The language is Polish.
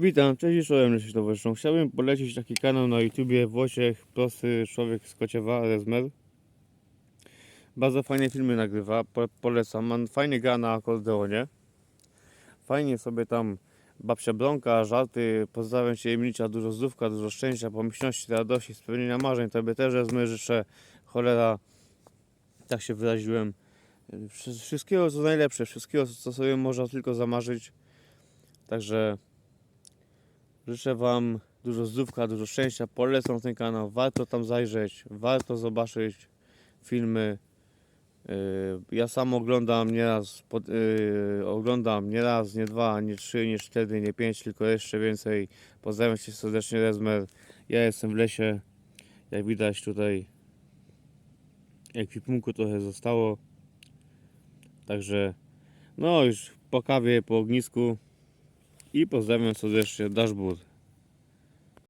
Witam, cześć, czołem, Leszek Towarzyszą. Chciałbym polecić taki kanał na YouTubie Włosiech, prosty człowiek z Kociewa, Rezmer. Bardzo fajne filmy nagrywa, po, polecam. Man fajnie gra na akordeonie. Fajnie sobie tam babcia Bronka, żarty, pozdrawiam Cię Emilia, dużo zdrówka, dużo szczęścia, pomyślności, radości, spełnienia marzeń. Tobie też Rezmer życzę, cholera, tak się wyraziłem. Wszy- Wszystkiego co najlepsze, wszystkiego co sobie można tylko zamarzyć. Także Życzę Wam dużo zdrówka, dużo szczęścia. Polecam ten kanał. Warto tam zajrzeć, warto zobaczyć filmy. Yy, Ja sam oglądam nieraz, pod, yy, oglądam nie raz, nie dwa, nie trzy, nie cztery, nie pięć, tylko jeszcze więcej. Pozdrawiam Cię serdecznie, Rezmer. Ja jestem w lesie. Jak widać tutaj ekwipunku trochę zostało. Także no już po kawie, po ognisku i pozdrawiam serdecznie Dashboard.